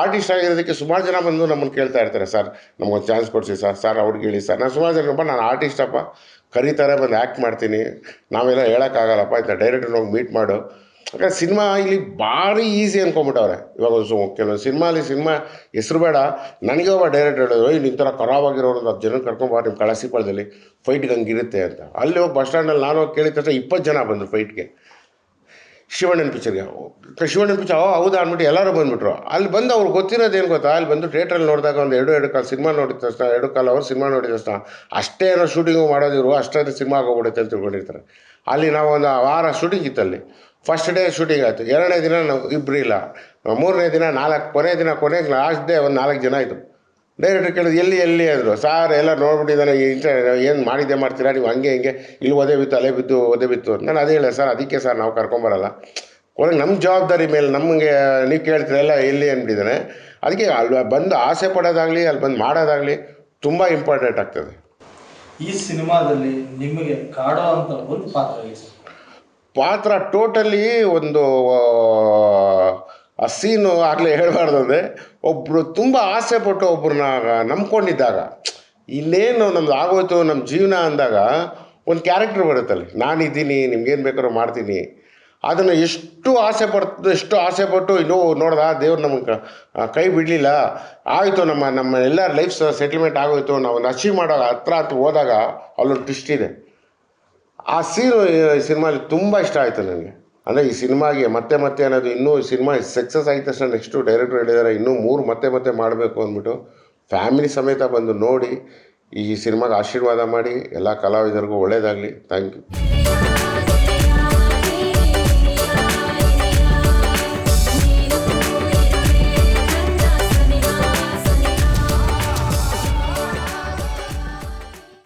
Artist ಆಗಿರೋದಕ್ಕೆ ಸುಮಾರು ಜನ ಬಂದು ನಮ್ಮನ್ನು ಕೇಳ್ತಾ ಇರ್ತಾರೆ, ಸರ್, ನಮಗೊಂದು ಚಾನ್ಸ್ ಕೊಡಿಸಿ, ಸರ್ ಸರ್ ಅವ್ರಿಗೆ ಹೇಳಿ ಸರ್. ನಾನು ಸುಮಾರು ಜನಪ್ಪ ನಾನು ಆರ್ಟಿಸ್ಟಪ್ಪ ಕರೀತಾರೆ, ಬಂದು ಆ್ಯಕ್ಟ್ ಮಾಡ್ತೀನಿ. ನಾವೆಲ್ಲ ಹೇಳೋಕ್ಕಾಗಲ್ಲಪ್ಪ ಇಂಥ ಡೈರೆಕ್ಟರ್ ಹೋಗಿ ಮೀಟ್ ಮಾಡು. ಯಾಕಂದ್ರೆ ಸಿನಿಮಾ ಇಲ್ಲಿ ಭಾರಿ ಈಸಿ ಅಂದ್ಕೊಂಬಿಟ್ಟವ್ರೆ ಇವಾಗ ಕೆಲವೊಂದು ಅಲ್ಲಿ ಸಿನಿಮಾ ಹೆಸರು ಬೇಡ. ನನಗೆ ಒಬ್ಬ ಡೈರೆಕ್ಟರ್ ಹೇಳಿದ್ರು ನಿಮ್ಮ ಥರ ಖರಾಬಾಗಿರೋರು ಹತ್ತು ಜನ ಕರ್ಕೊಂಬಾ ನಿಮ್ಮ ಕಳಸಿಪಾಳ್ಯದಲ್ಲಿ ಫೈಟ್ಗೆ ಹಂಗಿರುತ್ತೆ ಅಂತ. ಅಲ್ಲಿ ಹೋಗಿ ಬಸ್ ಸ್ಟ್ಯಾಂಡಲ್ಲಿ ನಾನು ಹೋಗಿ ಕೇಳಿದ ತಕ್ಷಣ ಇಪ್ಪತ್ತು ಜನ ಬಂದರು ಫೈಟ್ಗೆ ಶಿವಣ್ಣನ ಪಿಕ್ಚರ್ಗೆ ಶಿವಣ್ಣನ ಪಿಕ್ಚರ್ ಓ, ಹೌದಾ ಅಂದ್ಬಿಟ್ಟು ಎಲ್ಲರೂ ಬಂದುಬಿಟ್ರು. ಅಲ್ಲಿ ಬಂದು ಅವ್ರು ಗೊತ್ತಿರೋದು ಏನು ಗೊತ್ತಾ? ಅಲ್ಲಿ ಬಂದು ಥಿಯೇಟ್ರಲ್ಲಿ ನೋಡಿದಾಗ ಒಂದು ಎರಡು ಎರಡು ಕಾಲು ಸಿನಿಮಾ ನೋಡಿದ ತಕ್ಷಣ, ಎರಡು ಕಾಲ ಅವರು ಸಿನಿಮಾ ನೋಡಿದ ತಕ್ಷಣ, ಅಷ್ಟೇ ಏನೋ ಶೂಟಿಂಗು ಮಾಡೋದಿರು ಅಷ್ಟೇ ಸಿನಿಮಾ ಆಗೋಗ್ಬಿಡುತ್ತೆ ಅಂತ ತಿಳ್ಕೊಂಡಿರ್ತಾರೆ. ಅಲ್ಲಿ ನಾವು ಒಂದು ವಾರ ಶೂಟಿಂಗ್ ಇತ್ತಲ್ಲಿ ಫಸ್ಟ್ ಡೇ ಶೂಟಿಂಗ್ ಆಯಿತು. ಎರಡನೇ ದಿನ ನಾವು ಇಬ್ಬರು ಇಲ್ಲ. ಮೂರನೇ ದಿನ, ನಾಲ್ಕು, ಕೊನೆ ದಿನ ಕೊನೆಗೆ ಲಾಸ್ಟ್ ಡೇ ಒಂದು ನಾಲ್ಕು ಜನ ಆಯಿತು ಡೈರೆಕ್ಟರ್ ಕೇಳಿದ್ರು ಎಲ್ಲಿ ಎಲ್ಲಿ ಅಂದರು. ಸಾರ್ ಎಲ್ಲ ನೋಡ್ಬಿಟ್ಟಿದ್ದಾನೆ ಏನು ಮಾಡಿದ್ದೆ ಮಾಡ್ತೀರಾ? ನೀವು ಹಂಗೆ ಹಿಂಗೆ. ಇಲ್ಲಿ ಒದೆ ಬಿತ್ತು ಅಲೆ ಬಿತ್ತು ಒದೆ ಬಿತ್ತು. ನಾನು ಅದೇ ಹೇಳಿದೆ ಸರ್ ಅದಕ್ಕೆ ಸರ್ ನಾವು ಕರ್ಕೊಂಬರಲ್ಲ ಒಳಗೆ ನಮ್ಮ ಜವಾಬ್ದಾರಿ ಮೇಲೆ ನಮಗೆ ನೀವು ಕೇಳ್ತೀರಲ್ಲ ಎಲ್ಲಿ ಅಂದ್ಬಿಟ್ಟಿದ್ದಾನೆ ಅದಕ್ಕೆ ಅಲ್ಲಿ ಬಂದು ಆಸೆ ಪಡೋದಾಗಲಿ ಅಲ್ಲಿ ಬಂದು ಮಾಡೋದಾಗಲಿ ತುಂಬ ಇಂಪಾರ್ಟೆಂಟ್ ಆಗ್ತದೆ. ಈ ಸಿನಿಮಾದಲ್ಲಿ ನಿಮಗೆ ಕಾಡೋ ಅಂತ ಒಂದು ಪಾತ್ರ ಪಾತ್ರ ಟೋಟಲಿ ಒಂದು ಆ ಸೀನು ಆಗಲೇ ಹೇಳಬಾರ್ದು ಅಂದರೆ ಒಬ್ಬರು ತುಂಬ ಆಸೆ ಪಟ್ಟು ಒಬ್ಬರನ್ನ ನಂಬ್ಕೊಂಡಿದ್ದಾಗ, ಇನ್ನೇನು ನಮ್ದು ಆಗೋಯ್ತು ನಮ್ಮ ಜೀವನ ಅಂದಾಗ ಒಂದು ಕ್ಯಾರೆಕ್ಟರ್ ಬರುತ್ತಲ್ಲ, ನಾನಿದ್ದೀನಿ, ನಿಮ್ಗೇನು ಬೇಕಾದ್ರೂ ಮಾಡ್ತೀನಿ. ಅದನ್ನು ಎಷ್ಟು ಆಸೆ ಪಡ್ತು, ಎಷ್ಟು ಆಸೆ ಪಟ್ಟು ಇನ್ನೂ ನೋಡ್ದ, ದೇವ್ರು ನಮಗೆ ಕೈ ಬಿಡಲಿಲ್ಲ, ಆಯಿತು ನಮ್ಮ ನಮ್ಮ ಎಲ್ಲ ಲೈಫ್ ಸೆಟಲ್ಮೆಂಟ್ ಆಗೋಯ್ತು ನಾವು ಅಚೀವ್ ಮಾಡೋ ಹತ್ರ ಹತ್ರ ಹೋದಾಗ ಅಲ್ಲೊಂದು ಟ್ವಿಸ್ಟ್ ಇದೆ. ಆ ಸೀನು ಸಿನಿಮಾದಲ್ಲಿ ತುಂಬ ಇಷ್ಟ ಆಯಿತು ನನಗೆ. ಅಂದರೆ ಈ ಸಿನಿಮಾಗೆ ಮತ್ತೆ ಮತ್ತೆ ಅನ್ನೋದು ಇನ್ನೂ ಸಿನಿಮಾ ಸಕ್ಸಸ್ ಆಗಿದ ತಕ್ಷಣ ನೆಕ್ಸ್ಟು ಡೈರೆಕ್ಟ್ರ್ ಹೇಳಿದ್ದಾರೆ ಇನ್ನೂ ಮೂರು ಮತ್ತೆ ಮತ್ತೆ ಮಾಡಬೇಕು ಅಂದ್ಬಿಟ್ಟು ಫ್ಯಾಮಿಲಿ ಸಮೇತ ಬಂದು ನೋಡಿ ಈ ಸಿನಿಮಾಗೆ ಆಶೀರ್ವಾದ ಮಾಡಿ, ಎಲ್ಲ ಕಲಾವಿದರಿಗೂ ಒಳ್ಳೆಯದಾಗಲಿ ಥ್ಯಾಂಕ್ ಯು